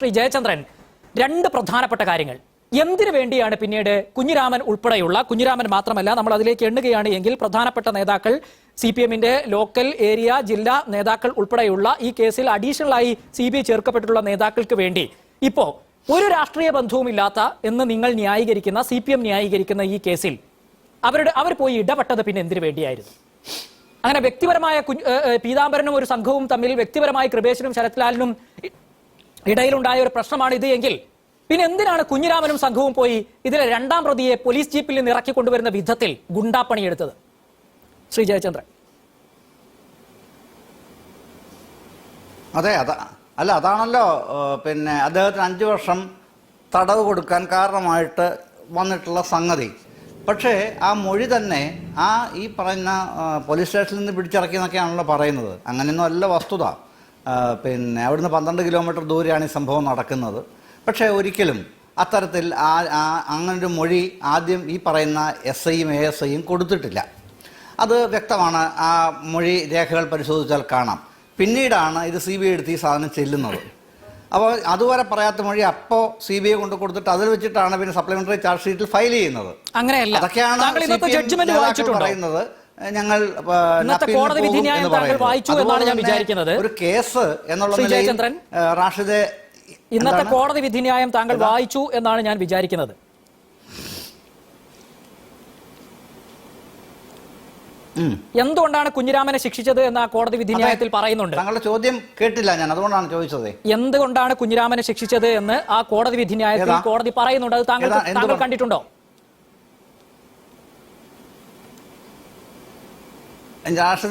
ശ്രീ ജയചന്ദ്രൻ രണ്ട് പ്രധാനപ്പെട്ട കാര്യങ്ങൾ. എന്തിനു വേണ്ടിയാണ് പിന്നീട് കുഞ്ഞിരാമൻ ഉൾപ്പെടെയുള്ള കുഞ്ഞിരാമൻ മാത്രമല്ല നമ്മൾ അതിലേക്ക് എണ്ണുകയാണ് എങ്കിൽ പ്രധാനപ്പെട്ട നേതാക്കൾ സി പി എമ്മിന്റെ ലോക്കൽ ഏരിയ ജില്ലാ നേതാക്കൾ ഉൾപ്പെടെയുള്ള ഈ കേസിൽ അഡീഷണൽ ആയി സി ബി ഐ ചേർക്കപ്പെട്ടിട്ടുള്ള നേതാക്കൾക്ക് വേണ്ടി. ഇപ്പോ ഒരു രാഷ്ട്രീയ ബന്ധവുമില്ലാത്ത എന്ന് നിങ്ങൾ ന്യായീകരിക്കുന്ന സി പി എം ന്യായീകരിക്കുന്ന ഈ കേസിൽ അവരുടെ അവർ പോയി ഇടപെട്ടത് പിന്നെ എന്തിനു വേണ്ടിയായിരുന്നു? അങ്ങനെ വ്യക്തിപരമായ പീതാംബരനും ഒരു സംഘവും തമ്മിൽ വ്യക്തിപരമായി കൃപേശനും ശരത്ലാലിനും ഇടയിലുണ്ടായ ഒരു പ്രശ്നമാണ് ഇത് എങ്കിൽ പിന്നെ എന്തിനാണ് കുഞ്ഞിരാമനും സംഘവും പോയി ഇതിലെ രണ്ടാം പ്രതിയെ പോലീസ് ജീപ്പിൽ നിന്ന് ഇറക്കി കൊണ്ടുവരുന്ന വിധത്തിൽ ഗുണ്ടാപ്പണിയെടുത്തത്? ശ്രീ ജയചന്ദ്രൻ. അതെ അതാ അല്ല അതാണല്ലോ പിന്നെ അദ്ദേഹത്തിന് അഞ്ചു വർഷം തടവ് കൊടുക്കാൻ കാരണമായിട്ട് വന്നിട്ടുള്ള സംഗതി. പക്ഷേ ആ മൊഴി തന്നെ ആ ഈ പറയുന്ന പോലീസ് സ്റ്റേഷനിൽ നിന്ന് പിടിച്ചിറക്കിയെന്നൊക്കെയാണല്ലോ പറയുന്നത്. അങ്ങനെയൊന്നും അല്ല വസ്തുത. പിന്നെ അവിടുന്ന് പന്ത്രണ്ട് കിലോമീറ്റർ ദൂരെയാണ് ഈ സംഭവം നടക്കുന്നത്. പക്ഷേ ഒരിക്കലും അത്തരത്തിൽ ആ ആ അങ്ങനൊരു മൊഴി ആദ്യം ഈ പറയുന്ന എസ് ഐയും എ എസ് ഐയും കൊടുത്തിട്ടില്ല. അത് വ്യക്തമാണ്. ആ മൊഴി രേഖകൾ പരിശോധിച്ചാൽ കാണാം. പിന്നീടാണ് ഇത് സി ബി ഐ എടുത്ത് ഈ സാധനം ചെല്ലുന്നത്. അപ്പോൾ അതുവരെ പറയാത്ത മൊഴി അപ്പോൾ സി ബി ഐ കൊണ്ട് കൊടുത്തിട്ട് അതിൽ വെച്ചിട്ടാണ് പിന്നെ സപ്ലിമെന്ററി ചാർജ് ഷീറ്റിൽ ഫയൽ ചെയ്യുന്നത്. അങ്ങനെയല്ല. അതൊക്കെയാണ് പറയുന്നത്. ഞങ്ങൾ കോടതി താങ്കൾ വായിച്ചു എന്നാണ് ഞാൻ വിചാരിക്കുന്നത്. ഒരു കേസ് എന്നുള്ള റാഷിദ് ഇന്നത്തെ കോടതി കോടതി വിധിന്യായം താങ്കൾ വായിച്ചു എന്നാണ് ഞാൻ വിചാരിക്കുന്നത്. എന്തുകൊണ്ടാണ് കുഞ്ഞിരാമനെ ശിക്ഷിച്ചത് എന്ന് ആ കോടതി വിധിന്യായത്തിൽ പറയുന്നുണ്ട്? താങ്കളുടെ ചോദ്യം കേട്ടില്ല ഞാൻ അതുകൊണ്ടാണ് ചോദിച്ചത്. എന്തുകൊണ്ടാണ് കുഞ്ഞിരാമനെ ശിക്ഷിച്ചത് എന്ന് ആ കോടതി വിധിന്യായത്തിൽ ന്യായത്തിൽ കോടതി പറയുന്നുണ്ട്? അത് താങ്കൾ താങ്കൾ? കണ്ടിട്ടുണ്ടോ?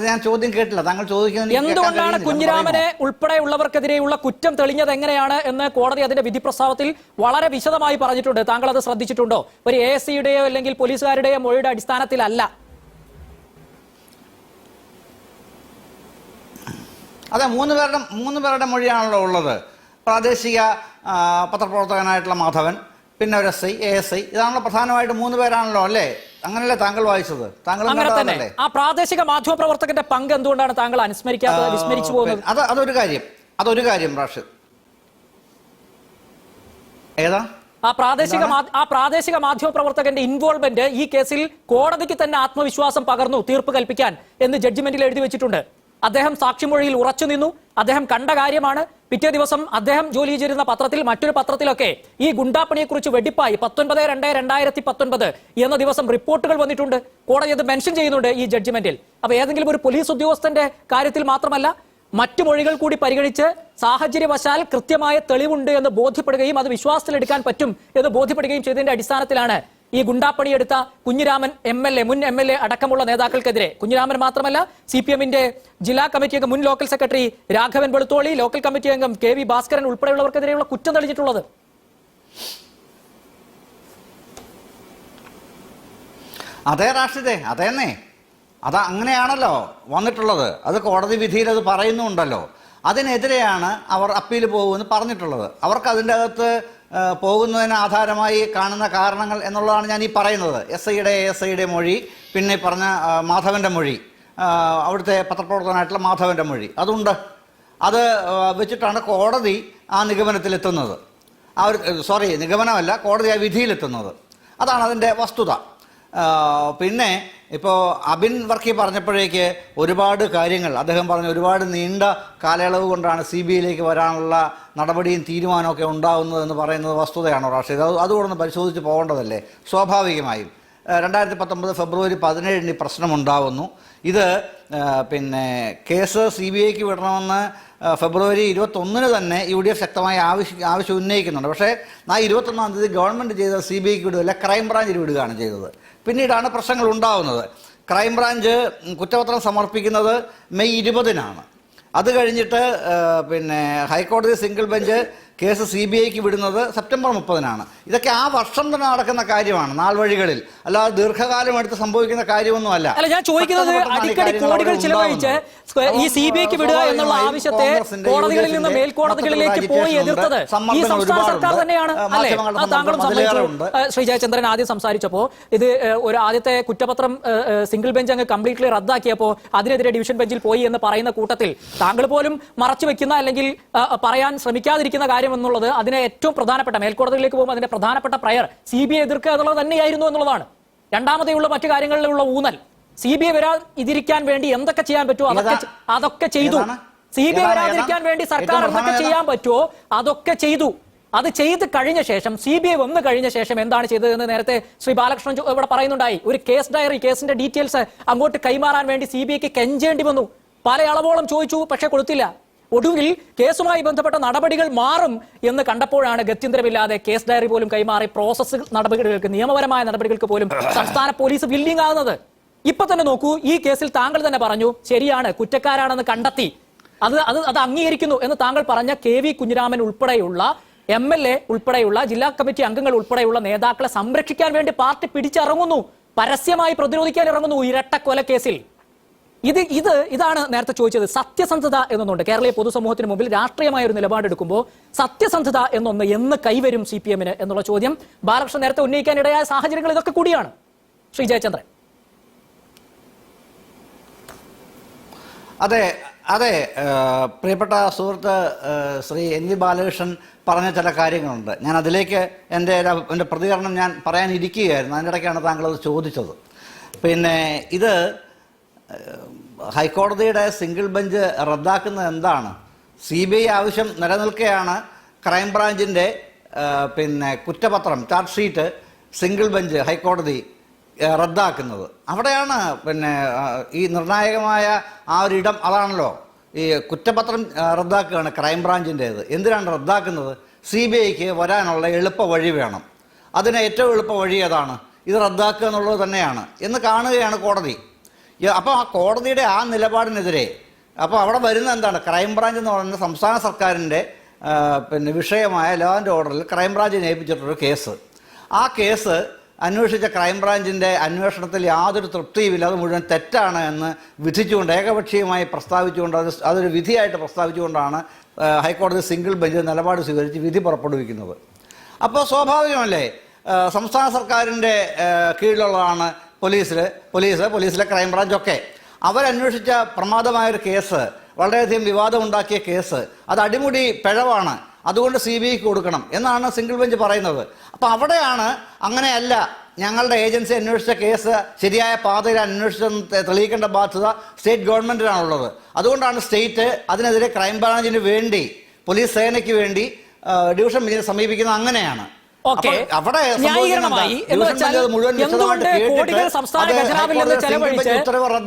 ഞാൻ ചോദ്യം കേട്ടില്ല. താങ്കൾ ചോദിക്കുന്നത് എന്തുകൊണ്ടാണ് കുഞ്ഞിരാമനെ ഉൾപ്പെടെ ഉൾപ്പെടെയുള്ളവർക്കെതിരെയുള്ള കുറ്റം തെളിഞ്ഞത് എങ്ങനെയാണ് എന്ന് കോടതി അതിന്റെ വിധി പ്രസ്താവത്തിൽ വളരെ വിശദമായി പറഞ്ഞിട്ടുണ്ട്. താങ്കൾ അത് ശ്രദ്ധിച്ചിട്ടുണ്ടോ? ഒരു എ എസ് സിയുടെയോ അല്ലെങ്കിൽ പോലീസുകാരുടെയോ മൊഴിയുടെ അടിസ്ഥാനത്തിലല്ല. അതെ മൂന്ന് പേരുടെ മൂന്ന് പേരുടെ മൊഴിയാണല്ലോ ഉള്ളത്. പ്രാദേശിക പത്രപ്രവർത്തകനായിട്ടുള്ള മാധവൻ പിന്നെ ഒരു S I A S I. ഇതാണല്ലോ പ്രധാനമായിട്ട് മൂന്ന് പേരാണല്ലോ അല്ലേ? അങ്ങനെയല്ലേ താങ്കൾ വായിച്ചത്? താങ്കൾ അങ്ങനെ തന്നെ. ആ പ്രാദേശിക മാധ്യമ പ്രവർത്തകന്റെ പങ്ക് എന്തുകൊണ്ടാണ് താങ്കൾ അനുസ്മരിക്കാത്തത് വിസ്മരിച്ചു പോകുന്നത്? അത് അതൊരു കാര്യം. അതൊരു കാര്യം റാഷിദ്. ഏതാ? ആ പ്രാദേശിക ആ പ്രാദേശിക മാധ്യമ പ്രവർത്തകന്റെ ഇൻവോൾവ്മെന്റ് ഈ കേസിൽ കോടതിക്ക് തന്നെ ആത്മവിശ്വാസം പകർന്നു തീർപ്പ് കൽപ്പിക്കാൻ എന്ന് ജഡ്ജിമെന്റിൽ എഴുതി വെച്ചിട്ടുണ്ട്. അദ്ദേഹം സാക്ഷിമൊഴിയിൽ ഉറച്ചു നിന്നു. അദ്ദേഹം കണ്ട കാര്യമാണ്. പിറ്റേ ദിവസം അദ്ദേഹം ജോലി ചെയ്തിരുന്ന പത്രത്തിൽ മറ്റൊരു പത്രത്തിലൊക്കെ ഈ ഗുണ്ടാപ്പണിയെക്കുറിച്ച് വെടിപ്പായി പത്തൊൻപത് രണ്ട് രണ്ടായിരത്തി പത്തൊൻപത് എന്ന ദിവസം റിപ്പോർട്ടുകൾ വന്നിട്ടുണ്ട്. കോടതി അത് മെൻഷൻ ചെയ്യുന്നുണ്ട് ഈ ജഡ്ജ്മെന്റിൽ അപ്പൊ ഏതെങ്കിലും ഒരു പോലീസ് ഉദ്യോഗസ്ഥന്റെ കാര്യത്തിൽ മാത്രമല്ല മറ്റു മൊഴികൾ കൂടി പരിഗണിച്ച് സാഹചര്യവശാൽ കൃത്യമായ തെളിവുണ്ട് എന്ന് ബോധ്യപ്പെടുകയും അത് വിശ്വാസത്തിലെടുക്കാൻ പറ്റും എന്ന് ബോധ്യപ്പെടുകയും ചെയ്തതിന്റെ അടിസ്ഥാനത്തിലാണ് ഈ ഗുണ്ടാപ്പണിയെടുത്ത കുഞ്ഞിരാമൻ എം എൽ എ മുൻ എം എൽ എ അടക്കമുള്ള നേതാക്കൾക്കെതിരെ. കുഞ്ഞിരാമൻ മാത്രമല്ല സി പി എമ്മിന്റെ ജില്ലാ കമ്മിറ്റി അംഗം മുൻ local secretary Raghavan Velutholi local committee അംഗം കെ വി ഭാസ്കരൻ ഉൾപ്പെടെയുള്ളവർക്കെതിരെയുള്ള കുറ്റം തെളിഞ്ഞിട്ടുള്ളത്. അതേ റാഷിദേ അതേന്നേ. അത് അങ്ങനെയാണല്ലോ വന്നിട്ടുള്ളത്. അത് കോടതി വിധിയിൽ അത് പറയുന്നുണ്ടല്ലോ. അതിനെതിരെയാണ് അവർ അപ്പീൽ പോകുമെന്ന് പറഞ്ഞിട്ടുള്ളത്. അവർക്ക് അതിന്റെ അകത്ത് പോകുന്നതിന് ആധാരമായി കാണുന്ന കാരണങ്ങൾ എന്നുള്ളതാണ് ഞാൻ ഈ പറയുന്നത്. എസ് ഐയുടെ എസ് ഐയുടെ മൊഴി പിന്നെ പറഞ്ഞ മാധവന്റെ മൊഴി അവിടുത്തെ പത്രപ്രവർത്തകനായിട്ടുള്ള മാധവന്റെ മൊഴി. അതുണ്ട്. അത് വെച്ചിട്ടാണ് കോടതി ആ നിഗമനത്തിലെത്തുന്നത്. ആ ഒരു സോറി നിഗമനമല്ല കോടതി ആ വിധിയിലെത്തുന്നത്. അതാണ് അതിന്റെ വസ്തുത. പിന്നെ ഇപ്പോൾ അബിൻ വർക്കി പറഞ്ഞപ്പോഴേക്ക് ഒരുപാട് കാര്യങ്ങൾ അദ്ദേഹം പറഞ്ഞ ഒരുപാട് നീണ്ട കാലയളവ് കൊണ്ടാണ് സി ബി ഐയിലേക്ക് വരാനുള്ള നടപടിയും തീരുമാനമൊക്കെ ഉണ്ടാകുന്നത് എന്ന് പറയുന്നത് വസ്തുതയാണോ റാഷിദ്? അത് അതുകൂടെ പരിശോധിച്ച് പോകേണ്ടതല്ലേ? സ്വാഭാവികമായും. രണ്ടായിരത്തി പത്തൊമ്പത് ഫെബ്രുവരി പതിനേഴിന് ഈ പ്രശ്നമുണ്ടാവുന്നു. ഇത് പിന്നെ കേസ് സി ബി ഐക്ക് വിടണമെന്ന് ഫെബ്രുവരി ഇരുപത്തൊന്നിന് തന്നെ യു ഡി എഫ് ശക്തമായി ആവശ്യം ആവശ്യം ഉന്നയിക്കുന്നുണ്ട്. പക്ഷേ ആ ഇരുപത്തൊന്നാം തീയതി ഗവൺമെന്റ് ചെയ്ത സി ബി ഐക്ക് വിടുകയല്ല ക്രൈംബ്രാഞ്ചിന് വിടുകയാണ് ചെയ്തത്. പിന്നീടാണ് പ്രശ്നങ്ങൾ ഉണ്ടാവുന്നത് ക്രൈംബ്രാഞ്ച് കുറ്റപത്രം സമർപ്പിക്കുന്നത് മെയ് ഇരുപതിനാണ്. അത് കഴിഞ്ഞിട്ട് പിന്നെ high court single bench case C B ഐക്ക് വിടുന്നത് സെപ്റ്റംബർ മുപ്പതിനാണ്. ഇതൊക്കെ ആ വർഷം തന്നെ നടക്കുന്ന കാര്യമാണ് നാൾ വഴികളിൽ. അല്ലാതെ ദീർഘകാലം എടുത്ത് സംഭവിക്കുന്ന കാര്യമൊന്നുമല്ല. അല്ല ഞാൻ ചോദിക്കുന്നത് അടിക്കടി കോടികൾ ചിലവഴിച്ച് ഈ സി ബി ഐക്ക് വിടുക എന്നുള്ള ആവശ്യത്തെ കോടതികളിൽ നിന്ന് മേൽക്കോടതികളിലേക്ക് പോയി എതിർത്തത് ഈ സംസ്ഥാന സർക്കാർ തന്നെയാണ് അല്ലേ? താങ്കളും ശ്രീ ജയചന്ദ്രൻ ആദ്യം സംസാരിച്ചപ്പോൾ ഇത് ഒരു ആദ്യത്തെ കുറ്റപത്രം സിംഗിൾ ബെഞ്ച് അങ്ങ് കംപ്ലീറ്റ്ലി റദ്ദാക്കിയപ്പോൾ അതിനെതിരെ ഡിവിഷൻ ബെഞ്ചിൽ പോയി എന്ന് പറയുന്ന കൂട്ടത്തിൽ താങ്കൾ പോലും മറച്ചു വെക്കുന്ന അല്ലെങ്കിൽ പറയാൻ ശ്രമിക്കാതിരിക്കുന്ന കാര്യം കാര്യം എന്നുള്ളത് അതിനെ ഏറ്റവും പ്രധാനപ്പെട്ട മേൽക്കോടതിയിലേക്ക് പോകുമ്പോൾ അതിന്റെ പ്രധാനപ്പെട്ട പ്രയർ സി ബി ഐ എതിർക്കുക എന്നുള്ളത് തന്നെയായിരുന്നു എന്നുള്ളതാണ്. രണ്ടാമതെയുള്ള മറ്റു കാര്യങ്ങളിലുള്ള ഊന്നൽ. സി ബി ഐ വരാതിരിക്കാൻ വേണ്ടി എന്തൊക്കെ ചെയ്യാൻ പറ്റുമോ? അതൊക്കെ അതൊക്കെ ചെയ്തു? സി ബി ഐ വരാതിരിക്കാൻ വേണ്ടി സർക്കാർ എന്തൊക്കെ ചെയ്യാൻ പറ്റുമോ? അതൊക്കെ ചെയ്തു. അത് ചെയ്ത് കഴിഞ്ഞ ശേഷം സി ബി ഐ വന്നു കഴിഞ്ഞ ശേഷം എന്താണ് ചെയ്തതെന്ന് നേരത്തെ ശ്രീ ബാലകൃഷ്ണൻ ഇവിടെ പറയുന്നുണ്ടായി. ഒരു കേസ് ഡയറി കേസിന്റെ ഡീറ്റെയിൽസ് അങ്ങോട്ട് കൈമാറാൻ വേണ്ടി സി ബി ഐക്ക് കെഞ്ചേണ്ടി വന്നു. പല അളവോളം ചോദിച്ചു പക്ഷെ കൊടുത്തില്ല. ഒടുവിൽ കേസുമായി ബന്ധപ്പെട്ട നടപടികൾ മാറും എന്ന് കണ്ടപ്പോഴാണ് ഗത്യന്തരമില്ലാതെ കേസ് ഡയറി പോലും കൈമാറി പ്രോസസ് നടപടികൾക്ക് നിയമപരമായ നടപടികൾക്ക് പോലും സംസ്ഥാന പോലീസ് വില്ലിംഗ് ആകുന്നത് ഇപ്പൊ തന്നെ നോക്കൂ ഈ കേസിൽ താങ്കൾ തന്നെ പറഞ്ഞു ശരിയാണ് കുറ്റക്കാരാണെന്ന് കണ്ടെത്തി. അത് അത് അത് അംഗീകരിക്കുന്നു എന്ന് താങ്കൾ പറഞ്ഞ കെ വി കുഞ്ഞിരാമൻ ഉൾപ്പെടെയുള്ള എം എൽ എ ഉൾപ്പെടെയുള്ള ജില്ലാ കമ്മിറ്റി അംഗങ്ങൾ ഉൾപ്പെടെയുള്ള നേതാക്കളെ സംരക്ഷിക്കാൻ വേണ്ടി പാർട്ടി പിടിച്ചിറങ്ങുന്നു. പരസ്യമായി പ്രതിരോധിക്കാൻ ഇറങ്ങുന്നു ഇരട്ടക്കൊല കൊലക്കേസിൽ ഇത് ഇത് ഇതാണ് നേരത്തെ ചോദിച്ചത് സത്യസന്ധത എന്നൊന്നുണ്ട്. കേരളീയ പൊതുസമൂഹത്തിന് മുമ്പിൽ രാഷ്ട്രീയമായ ഒരു നിലപാടെടുക്കുമ്പോൾ സത്യസന്ധത എന്നൊന്ന് എന്ന് കൈവരും സി പി എമ്മിന് എന്നുള്ള ചോദ്യം ബാലകൃഷ്ണൻ നേരത്തെ ഉന്നയിക്കാനിടയായ സാഹചര്യങ്ങൾ ഇതൊക്കെ കൂടിയാണ്. ശ്രീ ജയചന്ദ്രൻ. അതെ അതെ പ്രിയപ്പെട്ട സുഹൃത്ത് ശ്രീ എൻ വി ബാലകൃഷ്ണൻ പറഞ്ഞ ചില കാര്യങ്ങളുണ്ട്. ഞാൻ അതിലേക്ക് എന്റെ എന്റെ പ്രതികരണം ഞാൻ പറയാനിരിക്കുകയായിരുന്നു. അതിന്റെ ഇടയ്ക്കാണ് താങ്കൾ അത് ചോദിച്ചത്. പിന്നെ ഇത് ഹൈക്കോടതിയുടെ സിംഗിൾ ബെഞ്ച് റദ്ദാക്കുന്നത് എന്താണ്? സി ബി ഐ ആവശ്യം നിലനിൽക്കെയാണ് ക്രൈംബ്രാഞ്ചിന്റെ പിന്നെ കുറ്റപത്രം ചാർജ് ഷീറ്റ് സിംഗിൾ ബെഞ്ച് ഹൈക്കോടതി റദ്ദാക്കുന്നത്. അവിടെയാണ് പിന്നെ ഈ നിർണായകമായ ആ ഒരു ഇടം അതാണല്ലോ. ഈ കുറ്റപത്രം റദ്ദാക്കുകയാണ് ക്രൈംബ്രാഞ്ചിന്റേത് എന്തിനാണ് റദ്ദാക്കുന്നത്? സി ബി ഐക്ക് വരാനുള്ള എളുപ്പ വഴി വേണം. അതിന് ഏറ്റവും എളുപ്പ വഴി ഏതാണ്? ഇത് റദ്ദാക്കുക എന്നുള്ളത് തന്നെയാണ്. എന്ന് കാണുകയാണ് കോടതി. അപ്പോൾ ആ കോടതിയുടെ ആ നിലപാടിനെതിരെ അപ്പോൾ അവിടെ വരുന്ന എന്താണ്? ക്രൈംബ്രാഞ്ച് എന്ന് പറയുന്ന സംസ്ഥാന സർക്കാരിന്റെ പിന്നെ വിഷയമായ ലോ ആൻഡ് ഓർഡറിൽ ക്രൈംബ്രാഞ്ചിനെ ഏൽപ്പിച്ചിട്ടൊരു കേസ്. ആ കേസ് അന്വേഷിച്ച ക്രൈംബ്രാഞ്ചിന്റെ അന്വേഷണത്തിൽ യാതൊരു തൃപ്തിയുമില്ല അത് മുഴുവൻ തെറ്റാണ് എന്ന് വിധിച്ചുകൊണ്ട് ഏകപക്ഷീയമായി പ്രസ്താവിച്ചുകൊണ്ട് അത് അതൊരു വിധിയായിട്ട് പ്രസ്താവിച്ചുകൊണ്ടാണ് ഹൈക്കോടതി സിംഗിൾ ബെഞ്ച് നിലപാട് സ്വീകരിച്ച് വിധി പുറപ്പെടുവിക്കുന്നത്. അപ്പോൾ സ്വാഭാവികമല്ലേ? സംസ്ഥാന സർക്കാരിന്റെ കീഴിലുള്ളതാണ് പോലീസിൽ പോലീസ് പോലീസിലെ ക്രൈംബ്രാഞ്ചൊക്കെ. അവരന്വേഷിച്ച പ്രമാദമായൊരു കേസ് വളരെയധികം വിവാദമുണ്ടാക്കിയ കേസ് അത് അടിമുടി പിഴവാണ്. അതുകൊണ്ട് സി ബി ഐക്ക് കൊടുക്കണം എന്നാണ് സിംഗിൾ ബെഞ്ച് പറയുന്നത്. അപ്പോൾ അവിടെയാണ് അങ്ങനെയല്ല ഞങ്ങളുടെ ഏജൻസി അന്വേഷിച്ച കേസ് ശരിയായ പാതയിൽ അന്വേഷിച്ചെന്ന് തെളിയിക്കേണ്ട ബാധ്യത സ്റ്റേറ്റ് ഗവൺമെന്റിനാണുള്ളത് അതുകൊണ്ടാണ് സ്റ്റേറ്റ് അതിനെതിരെ ക്രൈംബ്രാഞ്ചിന് വേണ്ടി പോലീസ് സേനയ്ക്ക് വേണ്ടി ഡിവിഷൻ ബെഞ്ചിനെ സമീപിക്കുന്നത് അങ്ങനെയാണ്. അവിടെ ന്യായീകരണമായി എന്ന് വെച്ചാൽ എന്തുകൊണ്ട് കോടികൾ സംസ്ഥാന ഖജനാവിൽ നിന്ന് ചെലവഴിച്ച്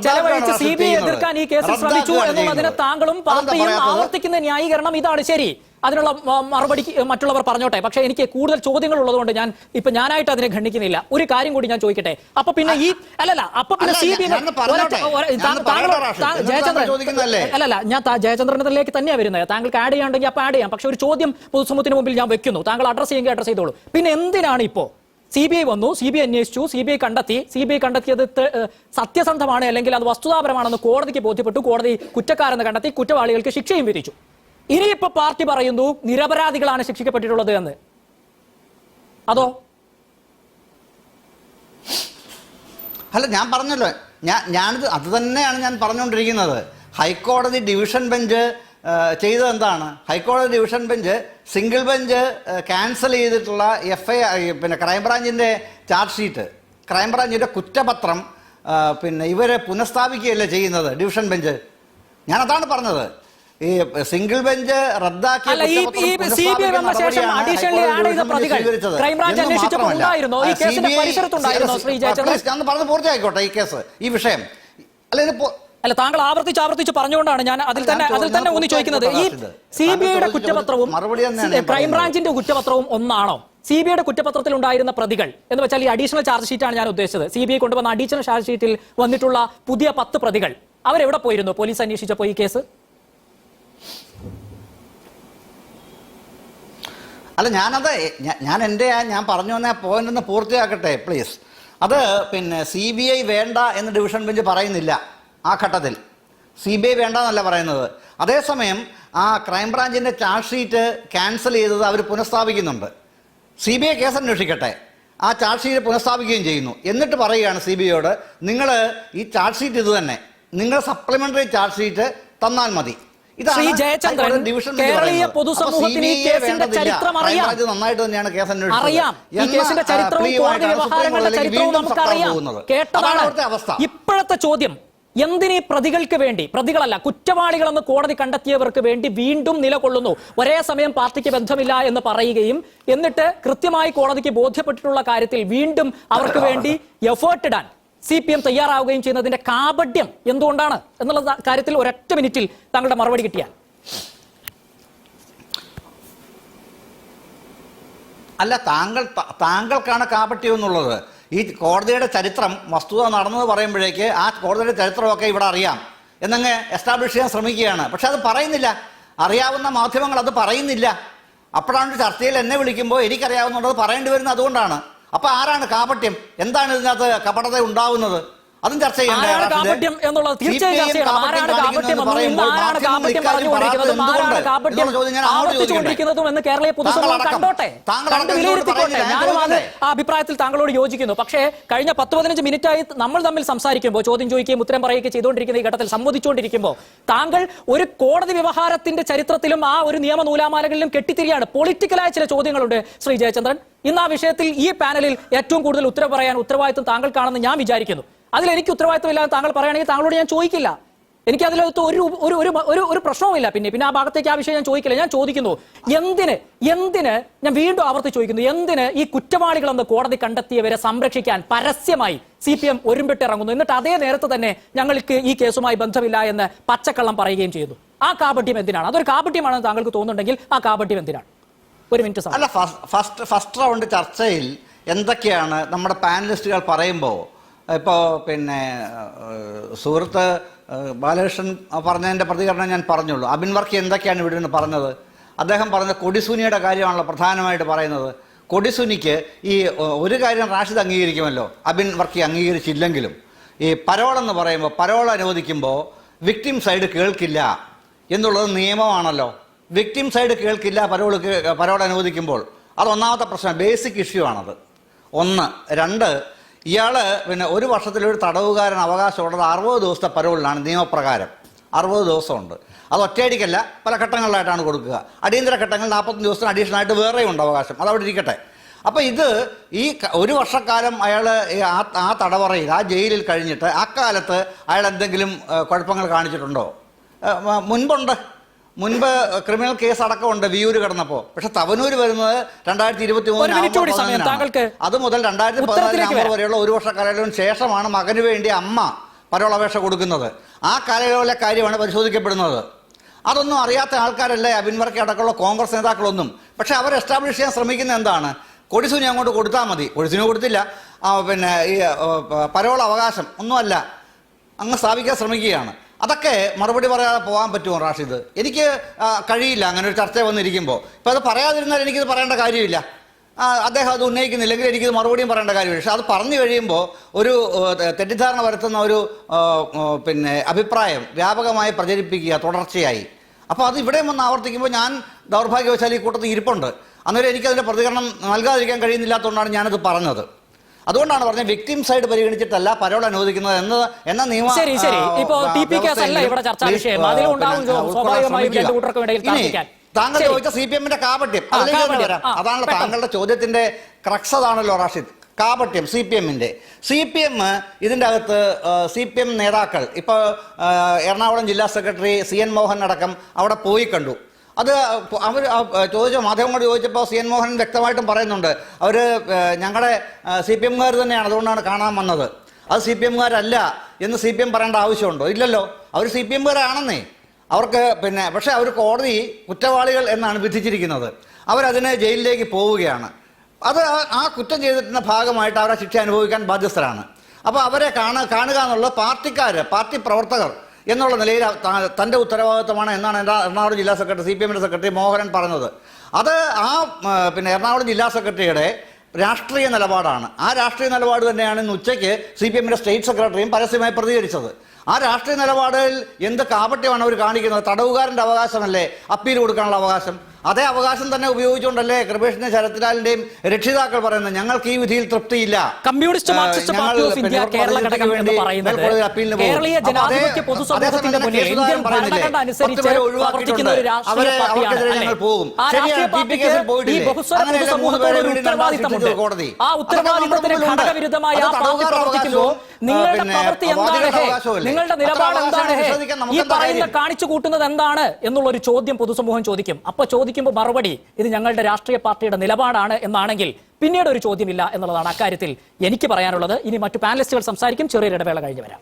ചെലവഴിച്ച് സി ബി ഐ എതിർക്കാൻ ഈ കേസിൽ ശ്രമിച്ചു എന്നും എന്നുള്ളതിന് താങ്കളും പാർട്ടിയും ആവർത്തിക്കുന്ന ന്യായീകരണം ഇതാണ്. ശരി. അതിനുള്ള മറുപടി മറ്റുള്ളവർ പറഞ്ഞോട്ടെ. പക്ഷേ എനിക്ക് കൂടുതൽ ചോദ്യങ്ങൾ ഉള്ളതുകൊണ്ട് ഞാൻ ഇപ്പൊ ഞാനായിട്ട് അതിനെ ഖണ്ഡിക്കുന്നില്ല. ഒരു കാര്യം കൂടി ഞാൻ ചോദിക്കട്ടെ. അപ്പൊ പിന്നെ ഈ അല്ലല്ല അപ്പൊ പിന്നെ സി ബി? അല്ലല്ല ഞാൻ ജയചന്ദ്രനിലേക്ക് തന്നെയാണ് വരുന്നത്. താങ്കൾക്ക് ആഡ് ചെയ്യാണ്ടെങ്കിൽ അപ്പൊ ആഡ് ചെയ്യാം. പക്ഷെ ഒരു ചോദ്യം പൊതുസമൂഹത്തിന് മുമ്പിൽ ഞാൻ വെക്കുന്നു. താങ്കൾ അഡ്രസ് ചെയ്യുമെങ്കിൽ അഡ്രസ് ചെയ്തോളൂ. പിന്നെ എന്തിനാണ് ഇപ്പോ? സി ബി ഐ വന്നു സി ബി ഐ അന്വേഷിച്ചു സി ബി ഐ കണ്ടെത്തി. സി ബി ഐ കണ്ടെത്തിയത് സത്യസന്ധമാണ് അല്ലെങ്കിൽ അത് വസ്തുതാപരമാണെന്ന് കോടതിക്ക് ബോധ്യപ്പെട്ടു. കോടതി കുറ്റക്കാരെന്ന് കണ്ടെത്തി കുറ്റവാളികൾക്ക് ശിക്ഷയും വിധിച്ചു. ഇനിയിപ്പോ പാർട്ടി പറയുന്നു നിരപരാധികളാണ് ശിക്ഷിക്കപ്പെട്ടിട്ടുള്ളത് എന്ന്. അതോ? അല്ല ഞാൻ പറഞ്ഞല്ലോ. ഞാൻ ഞാനിത് അത് തന്നെയാണ് ഞാൻ പറഞ്ഞുകൊണ്ടിരിക്കുന്നത്. ഹൈക്കോടതി ഡിവിഷൻ ബെഞ്ച് ചെയ്തത് എന്താണ്? High court division bench single bench cancel ചെയ്തിട്ടുള്ള എഫ് ഐ പിന്നെ ക്രൈംബ്രാഞ്ചിന്റെ ചാർജ് ഷീറ്റ് ക്രൈംബ്രാഞ്ചിന്റെ കുറ്റപത്രം പിന്നെ ഇവരെ പുനഃസ്ഥാപിക്കുകയല്ലേ ചെയ്യുന്നത് ഡിവിഷൻ ബെഞ്ച്? ഞാൻ അതാണ് പറഞ്ഞത്. ഈ സിംഗിൾ ബെഞ്ച് റദ്ദാക്കിയ ഞാൻ പറഞ്ഞ് പൂർത്തിയായിക്കോട്ടെ ഈ കേസ് ഈ വിഷയം. അല്ല ഇത് അല്ല താങ്കൾ ആവർത്തിച്ച് ആവർത്തിച്ച് പറഞ്ഞുകൊണ്ടാണ് ഞാൻ അതിൽ തന്നെ അതിൽ തന്നെ ഊന്നി ചോദിക്കുന്നത്. ഈ സി ബി ഐയുടെ കുറ്റപത്രവും ക്രൈംബ്രാഞ്ചിന്റെ കുറ്റപത്രവും ഒന്നാണോ? സി ബി ഐയുടെ കുറ്റപത്രത്തിൽ ഉണ്ടായിരുന്ന പ്രതികൾ എന്ന് വെച്ചാൽ ഈ അഡീഷണൽ ചാർജ് ഷീറ്റാണ് ഞാൻ ഉദ്ദേശിച്ചത്. സി ബി ഐ കൊണ്ടുവന്ന അഡീഷണൽ ചാർജ് ഷീറ്റിൽ വന്നിട്ടുള്ള പുതിയ പത്ത് പ്രതികൾ. അവരെവിടെ പോയിരുന്നു? പോലീസ് അന്വേഷിച്ചപ്പോൾ ഈ കേസ്? അല്ല ഞാനത് ഞാൻ എന്റെ ഞാൻ പറഞ്ഞു വന്ന പോയിന്റ് ഒന്ന് പൂർത്തിയാക്കട്ടെ പ്ലീസ് അത് പിന്നെ സി ബി ഐ വേണ്ട എന്ന് ഡിവിഷൻ ബെഞ്ച് പറയുന്നില്ല ആ ഘട്ടത്തിൽ. സി ബി ഐ വേണ്ട എന്നല്ല പറയുന്നത്. അതേസമയം ആ ക്രൈംബ്രാഞ്ചിന്റെ ചാർജ് ഷീറ്റ് ക്യാൻസൽ ചെയ്തത് അവർ പുനഃസ്ഥാപിക്കുന്നുണ്ട്. സി ബി ഐ കേസ് അന്വേഷിക്കട്ടെ. ആ ചാർജ് ഷീറ്റ് പുനഃസ്ഥാപിക്കുകയും ചെയ്യുന്നു. എന്നിട്ട് പറയുകയാണ് സി ബി ഐയോട് നിങ്ങൾ ഈ ചാർജ് ഷീറ്റ് ഇത് തന്നെ. നിങ്ങൾ സപ്ലിമെന്ററി ചാർജ് ഷീറ്റ് തന്നാൽ മതി. ശ്രീ ജയചന്ദ്രൻ, കേരളീയ പൊതുസമൂഹത്തിന് ഈ കേസിന്റെ ചരിത്രം അറിയാം. നന്നായിട്ട് തന്നെയാണ് കേസ് അന്വേഷിച്ചത്. അറിയാം. ഈ കേസിന്റെ ചരിത്രവും കോടതി വ്യവഹാരങ്ങളുടെ ചരിത്രവും നമുക്ക് അറിയാം നമുക്കറിയാം കേട്ടതാണ് ഇപ്പോഴത്തെ ചോദ്യം. എന്തിനീ പ്രതികൾക്ക് വേണ്ടി? പ്രതികളല്ല കുറ്റവാളികളെന്ന് കോടതി കണ്ടെത്തിയവർക്ക് വേണ്ടി വീണ്ടും നിലകൊള്ളുന്നു. ഒരേ സമയം പാർട്ടിക്ക് ബന്ധമില്ല എന്ന് പറയുകയും എന്നിട്ട് കൃത്യമായി കോടതിക്ക് ബോധ്യപ്പെട്ടിട്ടുള്ള കാര്യത്തിൽ വീണ്ടും അവർക്ക് വേണ്ടി എഫേർട്ട് ഇടാൻ. സി പി എം തയ്യാറാവുകയും ചെയ്യുന്നതിന്റെ കാപഡ്യം എന്തുകൊണ്ടാണ് എന്നുള്ള കാര്യത്തിൽ ഒരൊറ്റ മിനിറ്റിൽ താങ്കളുടെ മറുപടി കിട്ടിയാൽ. അല്ല താങ്കൾ താങ്കൾക്കാണ് കാപട്യം എന്നുള്ളത്. ഈ കോടതിയുടെ ചരിത്രം വസ്തുത നടന്നത് പറയുമ്പോഴേക്ക് ആ കോടതിയുടെ ചരിത്രമൊക്കെ ഇവിടെ അറിയാം. എന്നങ്ങ് എസ്റ്റാബ്ലിഷ് ചെയ്യാൻ ശ്രമിക്കുകയാണ്. പക്ഷെ അത് പറയുന്നില്ല. അറിയാവുന്ന മാധ്യമങ്ങൾ അത് പറയുന്നില്ല. അപ്പോഴാണ് ചർച്ചയിൽ എന്നെ വിളിക്കുമ്പോൾ എനിക്കറിയാവുന്നുള്ളത് പറയേണ്ടി വരുന്നത് അതുകൊണ്ടാണ്. അപ്പൊ ആരാണ് കാപട്യം? എന്താണ് ഇതിനകത്ത് കപടത ഉണ്ടാവുന്നത്? അതും ചർച്ച എന്നും കേരളീയ പൊതുസമൂഹം കണ്ടോട്ടെ? കണ്ട് വിലയിരുത്തിക്കോട്ടെ ഞാനും അത് ആ അഭിപ്രായത്തിൽ താങ്കളോട് യോജിക്കുന്നു. പക്ഷേ കഴിഞ്ഞ പത്ത് പതിനഞ്ച് മിനിറ്റായി നമ്മൾ തമ്മിൽ സംസാരിക്കുമ്പോൾ ചോദ്യം ചോദിക്കുകയും ഉത്തരം പറയുകയും ചെയ്തുകൊണ്ടിരിക്കുന്ന ഈ ഘട്ടത്തിൽ സംവദിച്ചുകൊണ്ടിരിക്കുമ്പോൾ താങ്കൾ ഒരു കോടതി വ്യവഹാരത്തിന്റെ ചരിത്രത്തിലും ആ ഒരു നിയമ നൂലാമാലകളിലും കെട്ടിത്തിരിയാണ്. പൊളിറ്റിക്കലായ ചില ചോദ്യങ്ങളുണ്ട് ശ്രീ ജയചന്ദ്രൻ. ഇന്ന് ആ വിഷയത്തിൽ ഈ പാനലിൽ ഏറ്റവും കൂടുതൽ ഉത്തരവ് പറയാൻ ഉത്തരവാദിത്വം താങ്കൾക്കാണെന്ന് ഞാൻ വിചാരിക്കുന്നു. അതിൽ എനിക്ക് ഉത്തരവാദിത്വമില്ലാതെ താങ്കൾ പറയുകയാണെങ്കിൽ താങ്കളോട് ഞാൻ ചോദിക്കില്ല. എനിക്ക് അതിലകത്ത് ഒരു ഒരു ഒരു ഒരു പ്രശ്നവുമില്ല. പിന്നെ പിന്നെ ആ ഭാഗത്തേക്ക് ആ വിഷയം ഞാൻ ചോദിക്കില്ല. ഞാൻ ചോദിക്കുന്നു എന്തിന് എന്തിന് ഞാൻ വീണ്ടും ആവർത്തി ചോദിക്കുന്നു എന്തിന് ഈ കുറ്റവാളികളെന്ന് കോടതി കണ്ടെത്തിയവരെ സംരക്ഷിക്കാൻ പരസ്യമായി സി പി എം ഒരുമ്പിട്ടിറങ്ങുന്നു എന്നിട്ട് അതേ നേരത്തെ തന്നെ ഞങ്ങൾക്ക് ഈ കേസുമായി ബന്ധമില്ല എന്ന് പച്ചക്കള്ളം പറയുകയും ചെയ്തു. ആ കാപട്യം എന്തിനാണ്? അതൊരു കാപട്യമാണെന്ന് താങ്കൾക്ക് തോന്നുന്നുണ്ടെങ്കിൽ ആ കാപട്യം എന്തിനാണ്? ഒരു മിനിറ്റ് അല്ല ഫസ്റ്റ് ഫസ്റ്റ് റൗണ്ട് ചർച്ചയിൽ എന്തൊക്കെയാണ് നമ്മുടെ പാനലിസ്റ്റുകൾ പറയുമ്പോൾ ഇപ്പോൾ പിന്നെ സുഹൃത്ത് ബാലകൃഷ്ണൻ പറഞ്ഞതിന്റെ പ്രതികരണം ഞാൻ പറഞ്ഞുള്ളൂ. അബിൻ വർക്കി എന്തൊക്കെയാണ് ഇവിടെ നിന്ന് പറഞ്ഞത്? അദ്ദേഹം പറഞ്ഞ കൊടിസുനിയുടെ കാര്യമാണല്ലോ പ്രധാനമായിട്ട് പറയുന്നത്. കൊടിസുനിക്ക് ഈ ഒരു കാര്യം റാഷിദ് അംഗീകരിക്കുമല്ലോ? അബിൻ വർക്കി അംഗീകരിച്ചില്ലെങ്കിലും. ഈ പരോളെന്ന് പറയുമ്പോൾ പരോൾ അനുവദിക്കുമ്പോൾ വിക്ടിം സൈഡ് കേൾക്കില്ല എന്നുള്ളത് നിയമമാണല്ലോ. വിക്ടിം സൈഡ് കേൾക്കില്ല പരോൾ പരോൾ അനുവദിക്കുമ്പോൾ. അത് ഒന്നാമത്തെ പ്രശ്നം ബേസിക് ഇഷ്യൂ ആണത്. ഒന്ന് രണ്ട് ഇയാൾ പിന്നെ ഒരു വർഷത്തിലൊരു തടവുകാരൻ അവകാശമുള്ളത് അറുപത് ദിവസത്തെ പരോളിലാണ് നിയമപ്രകാരം. അറുപത് ദിവസമുണ്ട്. അത് ഒറ്റയടിക്കല്ല പല ഘട്ടങ്ങളിലായിട്ടാണ് കൊടുക്കുക. അടിയന്തര ഘട്ടങ്ങൾ നാൽപ്പത്തഞ്ച് ദിവസത്തിന് അഡീഷണൽ ആയിട്ട് വേറെയും ഉണ്ട് അവകാശം. അതവിടെ ഇരിക്കട്ടെ. അപ്പോൾ ഇത് ഈ ഒരു വർഷക്കാലം അയാൾ ആ ആ തടവറയിൽ ആ ജയിലിൽ കഴിഞ്ഞിട്ട് അക്കാലത്ത് അയാൾ എന്തെങ്കിലും കുഴപ്പങ്ങൾ കാണിച്ചിട്ടുണ്ടോ? മുൻപുണ്ട്. മുൻപ് ക്രിമിനൽ കേസ് അടക്കമുണ്ട് വിയൂര് കടന്നപ്പോ. പക്ഷെ തവനൂര് വരുന്നത് രണ്ടായിരത്തി ഇരുപത്തി അത് മുതൽ രണ്ടായിരത്തി പതിനാല് നവംബർ വരെയുള്ള ഒരു വർഷ കാലയളവിന് ശേഷമാണ് മകന് വേണ്ടി അമ്മ പരോളപേക്ഷ കൊടുക്കുന്നത്. ആ കാലയളവിലെ കാര്യമാണ് പരിശോധിക്കപ്പെടുന്നത്. അതൊന്നും അറിയാത്ത ആൾക്കാരല്ലേ അബിൻ വർക്കി അടക്കമുള്ള കോൺഗ്രസ് നേതാക്കളൊന്നും. പക്ഷെ അവർ എസ്റ്റാബ്ലിഷ് ചെയ്യാൻ ശ്രമിക്കുന്നത് എന്താണ്? കൊടിസുനി അങ്ങോട്ട് കൊടുത്താൽ മതി. കൊടിസുനി കൊടുത്തില്ല. പിന്നെ ഈ പരോള അവകാശം ഒന്നുമല്ല. അങ്ങ് സ്ഥാപിക്കാൻ ശ്രമിക്കുകയാണ്. അതൊക്കെ മറുപടി പറയാതെ പോകാൻ പറ്റുമോ റാഷിദ്? എനിക്ക് കഴിയില്ല. അങ്ങനെ ഒരു ചർച്ച വന്നിരിക്കുമ്പോൾ ഇപ്പം അത് പറയാതിരുന്നാൽ എനിക്കിത് പറയേണ്ട കാര്യമില്ല. അദ്ദേഹം അത് ഉന്നയിക്കുന്നില്ലെങ്കിൽ എനിക്കിത് മറുപടിയും പറയേണ്ട കാര്യമില്ല. പക്ഷെ അത് പറഞ്ഞു കഴിയുമ്പോൾ ഒരു തെറ്റിദ്ധാരണ വരുത്തുന്ന ഒരു പിന്നെ അഭിപ്രായം വ്യാപകമായി പ്രചരിപ്പിക്കുക തുടർച്ചയായി. അപ്പോൾ അത് ഇവിടെയും വന്ന് ആവർത്തിക്കുമ്പോൾ ഞാൻ ദൗർഭാഗ്യവശാൽ ഈ കൂട്ടത്തിൽ ഇരിപ്പുണ്ട്. അന്നേരം എനിക്കതിന്റെ പ്രതികരണം നൽകാതിരിക്കാൻ കഴിയുന്നില്ലാത്തതുകൊണ്ടാണ് ഞാനത് പറഞ്ഞത്. അതുകൊണ്ടാണ് പറഞ്ഞത് വിക്ടിം സൈഡ് പരിഗണിച്ചിട്ടല്ല പരോൾ അനുവദിക്കുന്നത് എന്ന് എന്ന നിയമം ശരി, ശരി. ഇപ്പോ ടി പി കേസ് അല്ല ഇവിടെ ചർച്ചാ വിഷയം. സ്വാഭാവികമായും. കൂട്ടർക്കും ഇടയിൽ താങ്കൾ ചോദിച്ച സി പി എമ്മിന്റെ കാപട്യം. അതിലേക്ക് വരാം അതാണല്ലോ താങ്കളുടെ ചോദ്യത്തിന്റെ ക്രക്സ് അതാണല്ലോ റാഷിദ്. കാപട്യം സി പി എമ്മിന്റെ സി പി എം ഇതിന്റെ അകത്ത് സി പി എം നേതാക്കൾ. ഇപ്പോൾ എറണാകുളം ജില്ലാ സെക്രട്ടറി സി എൻ മോഹൻ അടക്കം അവിടെ പോയി കണ്ടു. അത് അവർ ചോദിച്ച മാധ്യമങ്ങളോട് ചോദിച്ചപ്പോൾ സി എൻ മോഹൻ വ്യക്തമായിട്ടും പറയുന്നുണ്ട്. അവർ ഞങ്ങളുടെ സി പി എംകാർ തന്നെയാണ് അതുകൊണ്ടാണ് കാണാൻ വന്നത്. അത് സി പി എംകാരല്ല എന്ന് സി പി എം പറയേണ്ട ആവശ്യമുണ്ടോ? ഇല്ലല്ലോ. അവർ സി പി എംകാരാണെന്നേ. അവർക്ക് പിന്നെ പക്ഷേ അവർ കോടതി കുറ്റവാളികൾ എന്നാണ് വിധിച്ചിരിക്കുന്നത്. അവരതിനെ ജയിലിലേക്ക് പോവുകയാണ്. അത് ആ- കുറ്റം ചെയ്തിട്ടുള്ള ഭാഗമായിട്ട് അവരെ ശിക്ഷ അനുഭവിക്കാൻ ബാധ്യസ്ഥരാണ്. അപ്പോൾ അവരെ കാണുക എന്നുള്ളത് പാർട്ടിക്കാർ പാർട്ടി പ്രവർത്തകർ എന്നുള്ള നിലയിൽ തന്റെ ഉത്തരവാദിത്വമാണ് എന്നാണ് എറണാകുളം ജില്ലാ സെക്രട്ടറി സി പി എമ്മിന്റെ സെക്രട്ടറി മോഹനൻ പറഞ്ഞത്. അത് ആ, പിന്നെ എറണാകുളം ജില്ലാ സെക്രട്ടറിയുടെ രാഷ്ട്രീയ നിലപാടാണ്. ആ രാഷ്ട്രീയ നിലപാട് തന്നെയാണ് ഇന്ന് ഉച്ചയ്ക്ക് സി പി എമ്മിന്റെ സ്റ്റേറ്റ് സെക്രട്ടറിയും പരസ്യമായി പ്രതികരിച്ചത്. ആ രാഷ്ട്രീയ നിലപാടിൽ എന്ത് കാപട്യമാണ് അവർ കാണിക്കുന്നത്? തടവുകാരന്റെ അവകാശമല്ലേ? അപ്പീൽ കൊടുക്കാനുള്ള അവകാശം. അതേ അവകാശം തന്നെ ഉപയോഗിച്ചുകൊണ്ടല്ലേ കൃപേഷിന്റെ ശരത്ലാലിന്റെയും രക്ഷിതാക്കൾ പറയുന്നത്? ഞങ്ങൾക്ക് ഈ വിധിയിൽ തൃപ്തിയില്ല. Communist Marxist Party of India Kerala ഘടകം എന്ന് പറയുന്നത്. കേരളീയ ജനാധിപത്യ പൊതുസമൂഹത്തിന്റെ അതേസമയം മുന്നിൽ കേസുകാരൻ ഇന്ത്യൻ ഭരണഘടന അനുസരിച്ച് പ്രവർത്തിക്കുന്ന ഒരു രാഷ്ട്രീയ പാർട്ടിയാണ്. ഈ പോയിട്ടില്ലേ? ബഹുസ്വര അങ്ങനെയൊക്കെ മൂന്ന് പൊതുസമൂഹത്തോട് ഒരു ഉത്തരവാദിത്തമുണ്ട്. ആ ഉത്തരവാദിത്തത്തിന് ഘടകവിരുദ്ധമായ ആ പാർട്ടി പ്രവർത്തിക്കുമ്പോൾ നിങ്ങളുടെ പ്രവൃത്തി എന്താണ്? നിങ്ങളുടെ നിലപാട് എന്താണ്? ഹേ? ഈ പറയുന്ന കാണിച്ചു കൂട്ടുന്നത് എന്താണ്? എന്നുള്ള ഒരു ചോദ്യം പൊതുസമൂഹം ചോദിക്കും. അപ്പൊ ചോദിക്കുമ്പോൾ മറുപടി ഇത് ഞങ്ങളുടെ രാഷ്ട്രീയ പാർട്ടിയുടെ നിലപാടാണ് എന്നാണെങ്കിൽ പിന്നീട് ഒരു ചോദ്യമില്ല എന്നുള്ളതാണ് അക്കാര്യത്തിൽ എനിക്ക് പറയാനുള്ളത്. ഇനി മറ്റു പാനലിസ്റ്റുകൾ സംസാരിക്കും. ചെറിയൊരു ഇടവേള കഴിഞ്ഞ് വരാം.